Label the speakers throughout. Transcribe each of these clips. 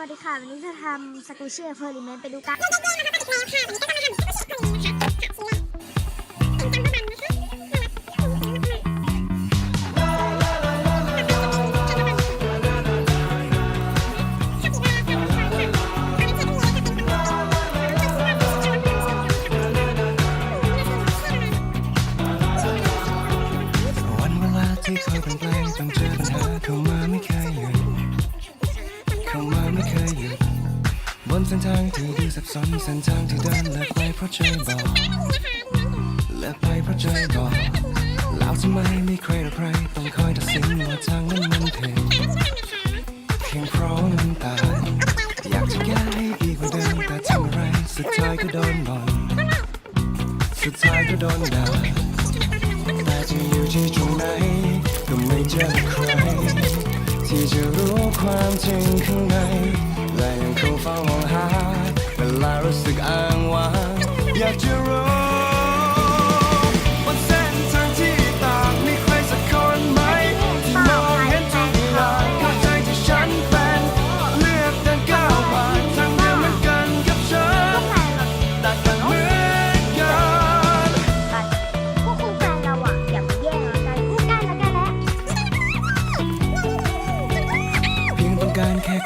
Speaker 1: วัสดีค่ะ วันนี้จะทำสกูชี่เพอร์ลิเมนต์ไปดูกัน
Speaker 2: วันเวลาที่เคยเป็นไกลงต้องเจอปัญหาเข้ามาไม่เคยหยุด เข้ามาไม่เคยหยุดบนเส้นทางที่ดูสับสนเส้นทางที่เดินเลิกไปเพราะใจบอกเลิกไปเพราะใจบอกแล้วทำไมไม่ใครหรือใครต้องคอยตัดสินว่าทางนั้นมันผิดเพียงเพราะน้ำตาอยากจะแก้ให้ดีกว่าเดิมแต่ทำอะไรสุดท้ายก็โดนบ่นสุดท้ายก็โดนด่าแต่จะอยู่ที่ตรงไหนก็ไม่เจอใคร ที่จะรู้ความจริงข้างในและยังคงเฝ้ามองหาเวลารู้สึกอ้างว้างอยากจะรู้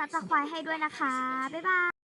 Speaker 1: ซับสไครต์ให้ด้วยนะคะ บ๊ายบาย